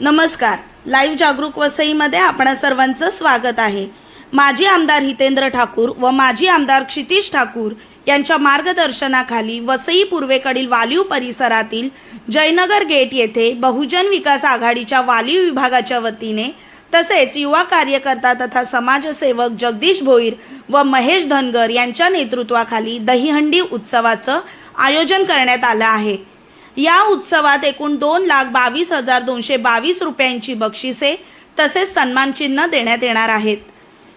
नमस्कार. लाईव्ह जागरूक वसईमध्ये आपणा सर्वांचं स्वागत आहे. माजी आमदार हितेंद्र ठाकूर व माजी आमदार क्षितिश ठाकूर यांच्या मार्गदर्शनाखाली वसई पूर्वेकडील वालीव परिसरातील जयनगर गेट येथे बहुजन विकास आघाडीच्या वालीव विभागाच्या वतीने तसेच युवा कार्यकर्ता तथा समाजसेवक जगदीश भोईर व महेश धनगर यांच्या नेतृत्वाखाली दहीहंडी उत्सवाचं आयोजन करण्यात आलं आहे. या उत्सवात एकूण दोन लाख बावीस हजार दोनशे बावीस रुपयांची बक्षिसे तसेच सन्मानचिन्ह देण्यात येणार आहेत.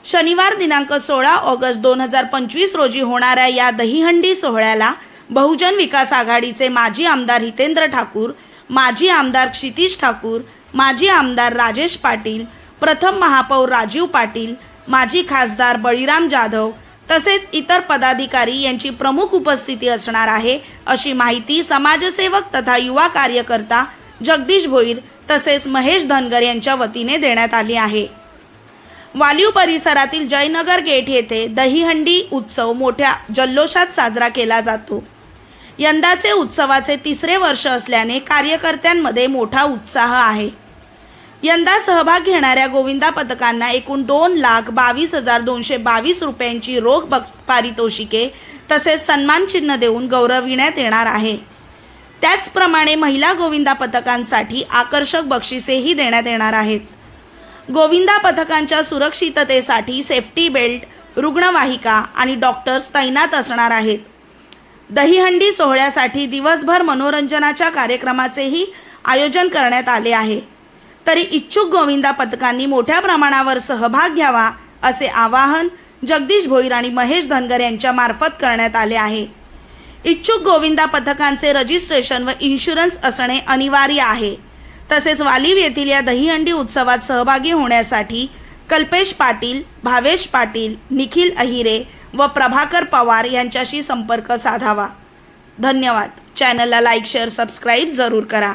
शनिवार दिनांक सोळा ऑगस्ट दोन हजार पंचवीस रोजी होणाऱ्या या दहीहंडी सोहळ्याला बहुजन विकास आघाडीचे माजी आमदार हितेंद्र ठाकूर माजी आमदार क्षितिश ठाकूर माजी आमदार राजेश पाटील प्रथम महापौर राजीव पाटील माजी खासदार बळीराम जाधव तसेच इतर पदाधिकारी यांची प्रमुख उपस्थिती असणार आहे अशी माहिती समाजसेवक तथा युवा कार्यकर्ता जगदीश भोईर तसेच महेश धनगर यांच्या वतीने देण्यात आली आहे. वालीव परिसरातील जयनगर गेट येथे दहीहंडी उत्सव मोठ्या जल्लोषात साजरा केला जातो. यंदाचे उत्सवाचे तिसरे वर्ष असल्याने कार्यकर्त्यांमध्ये मोठा उत्साह आहे. यंदा सहभाग घेणाऱ्या गोविंदा पथकांना एकूण दोन लाख बावीस हजार दोनशे बावीस रुपयांची रोख बक पारितोषिके तसेच सन्मान चिन्ह देऊन गौरविण्यात येणार आहे. त्याचप्रमाणे महिला गोविंदा पथकांसाठी आकर्षक बक्षिसेही देण्यात येणार आहेत. गोविंदा पथकांच्या सुरक्षिततेसाठी सेफ्टी बेल्ट रुग्णवाहिका आणि डॉक्टर्स तैनात असणार आहेत. दहीहंडी सोहळ्यासाठी दिवसभर मनोरंजनाच्या कार्यक्रमाचेही आयोजन करण्यात आले आहे. तरी इच्छुक गोविंदा पथकांनी मोठ्या प्रमाणावर सहभाग घ्यावा असे आवाहन जगदीश भोईर आणि महेश धनगर यांच्या मार्फत करण्यात आले आहे. इच्छुक गोविंदा पथकांचे रजिस्ट्रेशन व इन्शुरन्स असणे अनिवार्य आहे. तसेच वालीव येथील या दहीहंडी उत्सवात सहभागी होण्यासाठी कल्पेश पाटील भावेश पाटील निखिल अहिरे व प्रभाकर पवार यांच्याशी संपर्क साधावा. धन्यवाद. चॅनलला लाईक शेअर सबस्क्राईब जरूर करा.